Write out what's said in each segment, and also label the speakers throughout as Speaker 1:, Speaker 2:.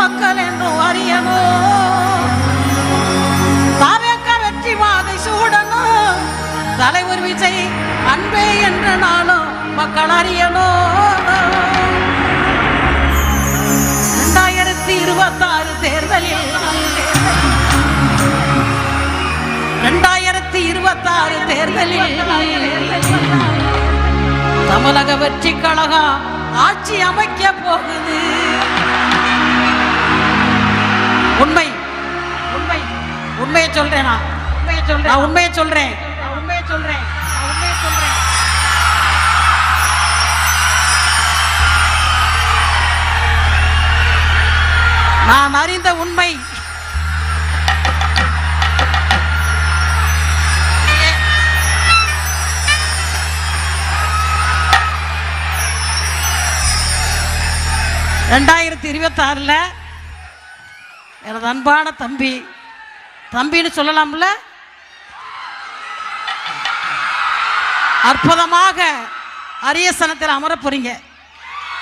Speaker 1: மக்கள் என்றும் அறியனோ தாவேக்க வெற்றி மாதை சூடணும் தலைவர் விஜய் அன்பே என்ற நாளும் மக்கள் அறியணும் ரெண்டாயிரத்தி இருபத்தாறு தேர்தலில் ரெண்டாயிரத்தி இருபத்தாறு தேர்தலில் தமிழக வெற்றி கழகம் ஆட்சி அமைக்க போகுது. சொல்றேன்? நான் உண்மையை சொல்றேன்? நான் உண்மையை சொல்றேன். நான் உண்மையை சொல்றேன். நான் உண்மையை சொல்றேன். நான் அறிந்த உண்மை. ரெண்டாயிரத்தி இருபத்தாறில் எனது அன்பான தம்பி தம்பின்னு சொல்லலாம்ல? அற்புதமாக அரியசனத்தில் அமர போறீங்க.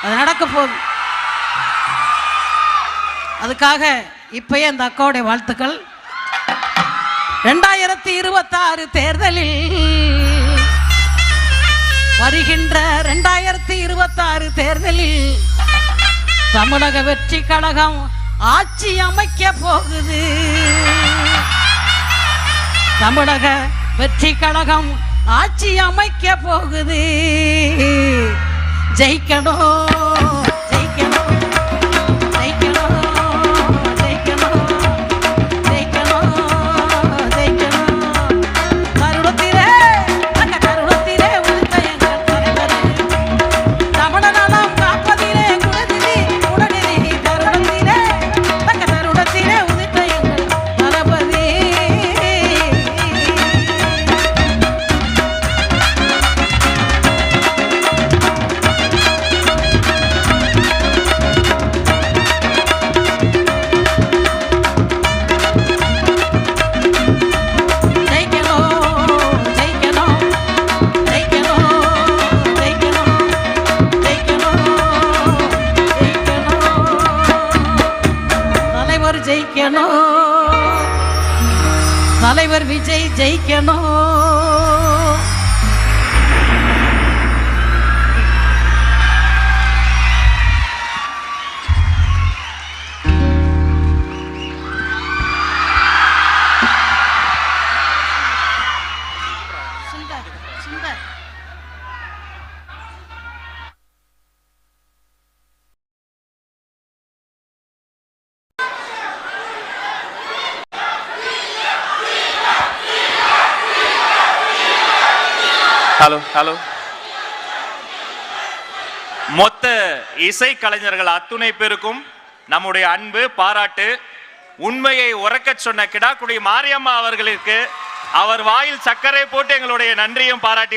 Speaker 1: அது நடக்க போகுது. அதுக்காக இப்பயே அந்த அக்காவுடைய வாழ்த்துக்கள். ரெண்டாயிரத்தி இருபத்தாறு தேர்தலில் வருகின்ற ரெண்டாயிரத்தி இருபத்தாறு தேர்தலில் தமிழக வெற்றி கழகம் ஆட்சி அமைக்க போகுது. தமிழக வெற்றி கழகம் ஆட்சி அமைக்க போகுது. ஜெயிக்கணும் ஜெயிக்கணும். ஜெயிக்கணும். தலைவர் விஜய் ஜெயிக்கணும்.
Speaker 2: ஹலோ ஹலோ மொத்த இசை கலைஞர்கள் அத்துணை பேருக்கும் நம்முடைய அன்பு பாராட்டு உண்மையை உறக்க சொன்ன கிடாக்குடி மாரியம்மா அவர்களுக்கு அவர் வாயில் சர்க்கரை போட்டு எங்களுடைய நன்றியும் பாராட்டி